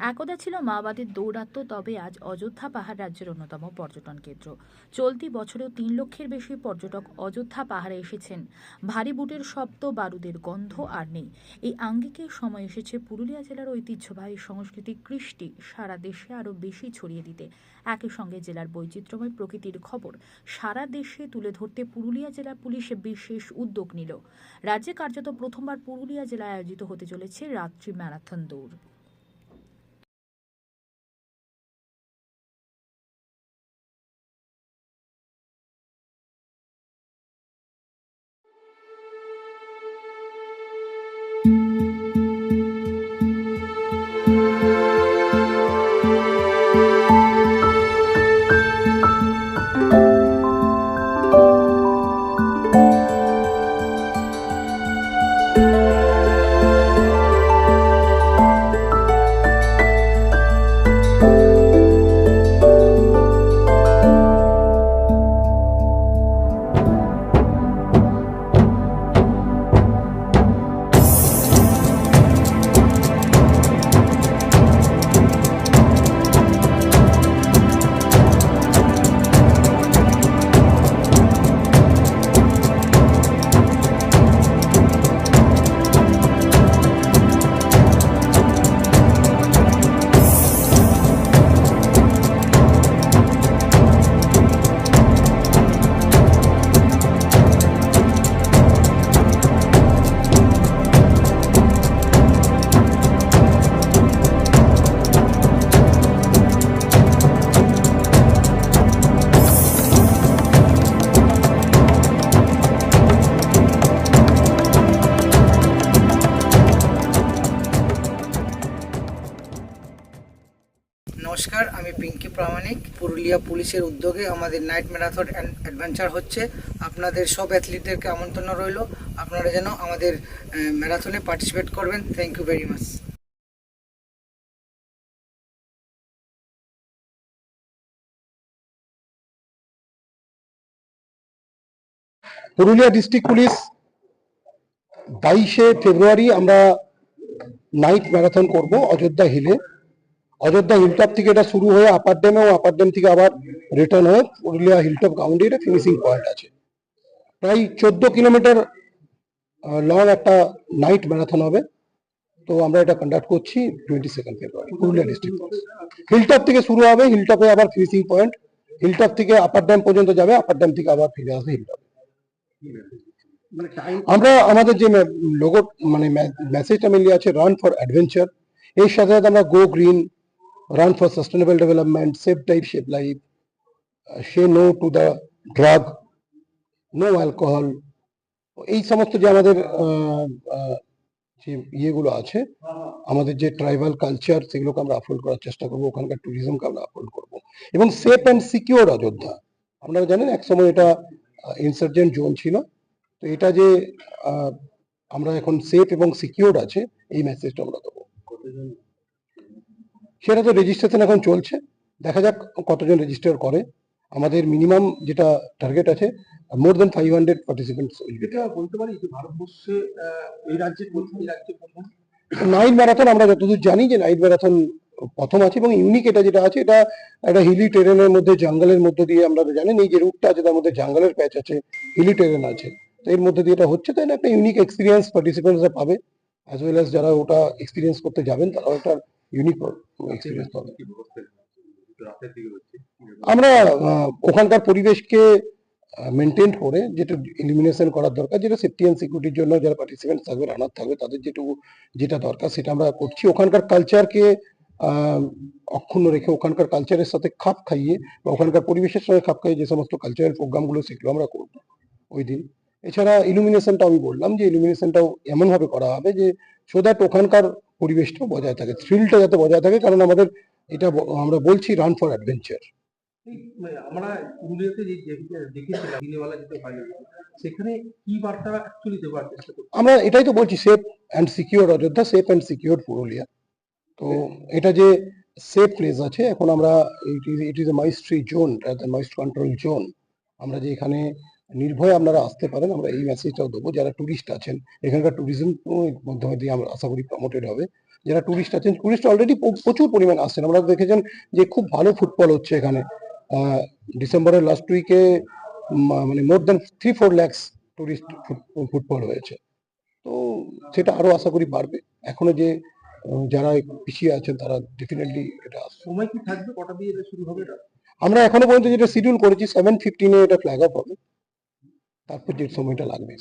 একদা ছিল মাওবাদীর দৌরাত্ম, তবে আজ অযোধ্যা পাহাড় রাজ্যের অন্যতম পর্যটন কেন্দ্র। চলতি বছরেও তিন লক্ষের বেশি পর্যটক অযোধ্যা পাহাড়ে এসেছেন। ভারী বুটের শব্দ, বারুদের গন্ধ আর নেই। এই আঙ্গিকে সময় এসেছে পুরুলিয়া জেলার ঐতিহ্যবাহী সংস্কৃতি কৃষ্টি সারা দেশে আরও বেশি ছড়িয়ে দিতে। একই সঙ্গে জেলার বৈচিত্র্যময় প্রকৃতির খবর সারা দেশে তুলে ধরতে পুরুলিয়া জেলা পুলিশ বিশেষ উদ্যোগ নিল। রাজ্যে কার্যত প্রথমবার পুরুলিয়া জেলায় আয়োজিত হতে চলেছে রাত্রি ম্যারাথন দৌড়। নমস্কার, আমি পিঙ্কি প্রামাণিক। পুরুলিয়া পুলিশের উদ্যোগে আমাদের নাইট ম্যারাথন অ্যাডভেঞ্চার হচ্ছে। আপনাদের সব অ্যাথলিটদেরকে আমন্ত্রণ রইল। আপনারা যেন আমাদের ম্যারাথনে পার্টিসিপেট করবেন। Thank you very much Purulia district police, বাইশে ফেব্রুয়ারি আমরা নাইট ম্যারাথন করব অযোধ্যা হিলে। অযোধ্যা হিলটপ থেকে এটা শুরু হয়ে আপার ড্যামে ও আপার ড্যাম থেকে আবার রিটার্ন হয়ে পুরুলিয়া হিলটপ গ্রাউন্ডে এটা ফিনিশিং পয়েন্ট আছে। প্রায় চোদ্দ কিলোমিটার লং একটা নাইট ম্যারাথন হবে। তো আমরা এটা কন্ডাক্ট করছি twenty second February Purulia district hilltop থেকে শুরু হবে হিলটপে আবার ফিনিশিং পয়েন্ট হিলটপ থেকে আপার ড্যাম পর্যন্ত যাবে আপার ড্যাম থেকে আবার ফিরে আসবে হিলটপ আমরা আমাদের যে লোগো মানে মেসেজটা মিলিয়ে আছে রান ফর অ্যাডভেঞ্চার এর সাথে সাথে আমরা go green run for sustainable development safe type save life say no to the drug no alcohol এই সমস্ত যে আমাদের যে ইয়েগুলো আছে, আমাদের যে ট্রাইবাল কালচার সেগুলোকে আমরা আপলোড করার চেষ্টা করব, ওখানকার ট্যুরিজমকে আমরা আপলোড করব। এবং সেফ অ্যান্ড সিকিওর অযোধ্যা। আপনারা জানেন একসময় এটা ইনসার্জেন্ট জোন ছিল। তো এটা যে আমরা এখন সেফ এবং সিকিউর আছে, এই মেসেজটা আমরা দেবো। সেটা তো রেজিস্ট্রেশন এখন চলছে। দেখা যাক কতজন রেজিস্টার করে। আমাদের মিনিমাম যেটা টার্গেট আছে more than five hundred participants এটা বলতে পারি যে ভারতবর্ষে এই রাজ্যে প্রথম এই রাজ্যে প্রথম? নাইট ম্যারাথন আমরা যতদূর জানি যে নাইট ম্যারাথন প্রথম আছে এবং ইউনিক এটা যেটা আছে এটা একটা হিলি টেরেনের মধ্যে জঙ্গলের মধ্যে দিয়ে আমরা জানেন এই যে রুটটা আছে তার মধ্যে জঙ্গলের প্যাচ আছে হিলি টেরেন আছে। তো এর মধ্যে দিয়ে এটা হচ্ছে তাই একটা ইউনিক এক্সপিরিয়েন্স পার্টিসিপেন্টসরা পাবে। অ্যাজ ওয়েল অ্যাজ যারা ওটা এক্সপিরিয়েন্স করতে যাবেন তারাও একটা হচ্ছে আমরা ওখানকার পরিবেশকে মেনটেন করে যেটা ইলিমিনেশন করার দরকার যেটা সেফটি অ্যান্ড সিকিউরিটির জন্য যারা পার্টিসিপেন্ট থাকবে রানার থাকবে তাদের যেটুকু যেটা দরকার সেটা আমরা করছি। ওখানকার কালচারকে অক্ষুণ্ণ রেখে ওখানকার কালচারের সাথে খাপ খাইয়ে বা ওখানকার পরিবেশের সঙ্গে খাপ খাইয়ে যে সমস্ত কালচারাল প্রোগ্রামগুলো সেগুলো আমরা করব। ওই দিন। এছাড়া ইলুমিনেশনটা আমি বললাম যে ইলুমিনেশনটাও এমনভাবে করা হবে যে সো দ্যাট ওখানকার পরিবেশটাও বজায় থাকে থ্রিলটা যাতে বজায় থাকে কারণ আমাদের এটা আমরা বলছি রান ফর অ্যাডভেঞ্চার আমরা পুরুলিয়াতে যে দেখেছিলাম দিনেওয়ালা যেতে পারি সেখানে কি বার্তা অ্যাকচুয়ালি দেওয়ার চেষ্টা করছি? আমরা এটাই তো বলছি safe and secure Ayodhya safe and secure Purulia. তো এটা যে সেফ প্লেস আছে এখন আমরা it is a mystery zone Maoist control zone আমরা যে এখানে নির্ভয়ে আপনারা আসতে পারেন আমরা এই মেসেজটাও দেবো। যারা টুরিস্ট আছেন এখানকার ট্যুরিজম মাধ্যমে দিয়ে আমরা আশা করি প্রমোটেড হবে। যারা টুরিস্ট আছেন টুরিস্ট অলরেডি প্রচুর পরিমাণ আসছেন। আমরা দেখেছেন যে খুব ভালো ফুটবল হচ্ছে এখানে। ডিসেম্বরের লাস্ট উইকে মানে more than three four lakhs tourist footfall হয়েছে। তো সেটা আরও আশা করি বাড়বে। এখনও যে যারা পিছিয়ে আছেন তারা ডেফিনেটলি এটা সময় কি থাকবে? কটা দিয়ে এটা শুরু হবে আমরা এখনও পর্যন্ত যেটা শিডিউল করেছি সেভেন ফিফটিনে এটা ফ্ল্যাগ অফ হবে। তারপর যে সময়টা লাগবে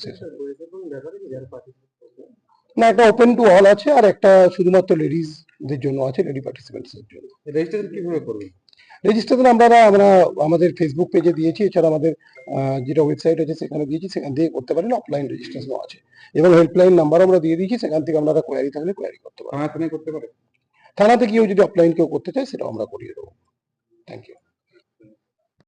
না একটা ওপেন টু অল আছে আর একটা শুধুমাত্র লেডিসদের জন্য আছে লেডি পার্টিসিপেন্টস এর জন্য। রেজিস্ট্রেশন কীভাবে করবে? রেজিস্ট্রেশন আমরা আমরা আমাদের ফেসবুক পেজে দিয়েছি এছাড়া আমাদের যেটা ওয়েবসাইট আছে সেখানে দিয়েছি সেখান থেকে করতে পারেন অফলাইন রেজিস্ট্রেশনও আছে। এবং হেল্পলাইন নাম্বার আমরা দিয়ে দিয়েছি সেখান থেকে আপনারা কোয়ারি থাকলে কোয়ারি করতে পারেন। থানা থানায় করতে পারে? থানাতে গিয়েও যদি অফলাইন কেউ করতে চায় সেটাও আমরা করিয়ে দেবো। Thank you